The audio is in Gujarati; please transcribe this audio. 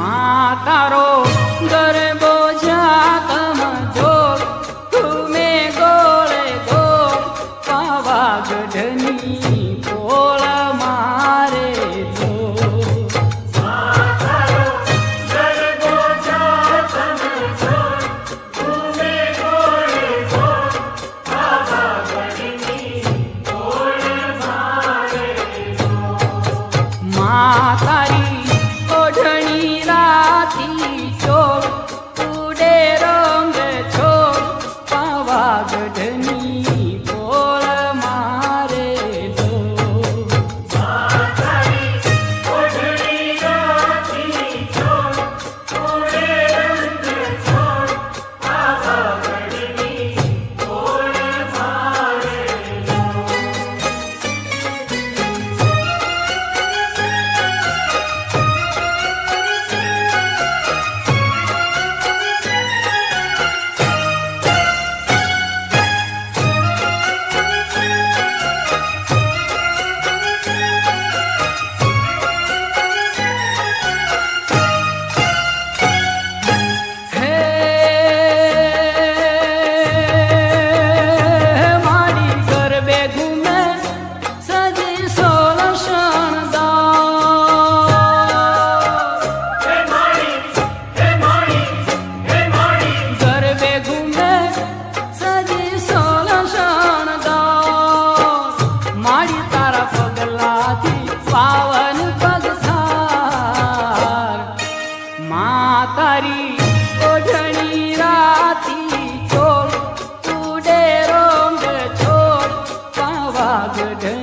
માં તારો મારી તારા પગલાથી પાવન પગસાર મા તારી ઓઢણી રાતી છોડ તુડે રોંગ છોડ પાવા ગઢ